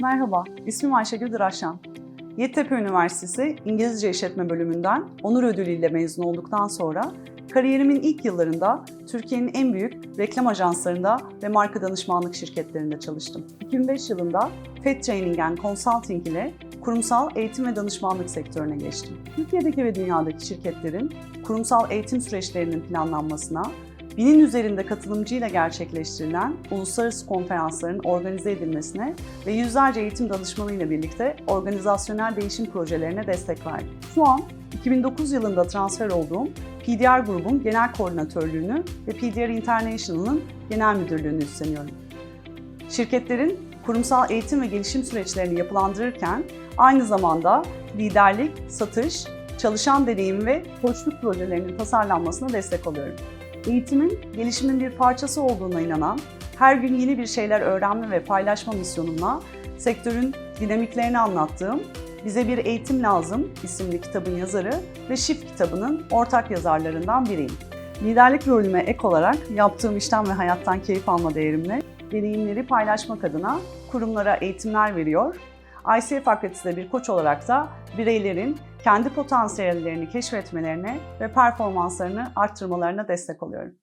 Merhaba, ismim Ayşegül Dıraşan. Yeditepe Üniversitesi İngilizce İşletme Bölümünden onur ödülüyle mezun olduktan sonra kariyerimin ilk yıllarında Türkiye'nin en büyük reklam ajanslarında ve marka danışmanlık şirketlerinde çalıştım. 2005 yılında FED Training and Consulting ile kurumsal eğitim ve danışmanlık sektörüne geçtim. Türkiye'deki ve dünyadaki şirketlerin kurumsal eğitim süreçlerinin planlanmasına, binin üzerinde katılımcıyla gerçekleştirilen uluslararası konferansların organize edilmesine ve yüzlerce eğitim danışmanıyla birlikte organizasyonel değişim projelerine destek verdim. Şu an 2009 yılında transfer olduğum PDR grubun genel koordinatörlüğünü ve PDR International'ın genel müdürlüğünü üstleniyorum. Şirketlerin kurumsal eğitim ve gelişim süreçlerini yapılandırırken aynı zamanda liderlik, satış, çalışan deneyim ve koçluk projelerinin tasarlanmasına destek oluyorum. Eğitimin, gelişimin bir parçası olduğuna inanan, her gün yeni bir şeyler öğrenme ve paylaşma misyonumla sektörün dinamiklerini anlattığım Bize Bir Eğitim Lazım isimli kitabın yazarı ve Shift kitabının ortak yazarlarından biriyim. Liderlik rolüme ek olarak yaptığım işten ve hayattan keyif alma değerimle deneyimleri paylaşmak adına kurumlara eğitimler veriyor. ICF Akreditesi'de bir koç olarak da bireylerin kendi potansiyellerini keşfetmelerine ve performanslarını arttırmalarına destek oluyorum.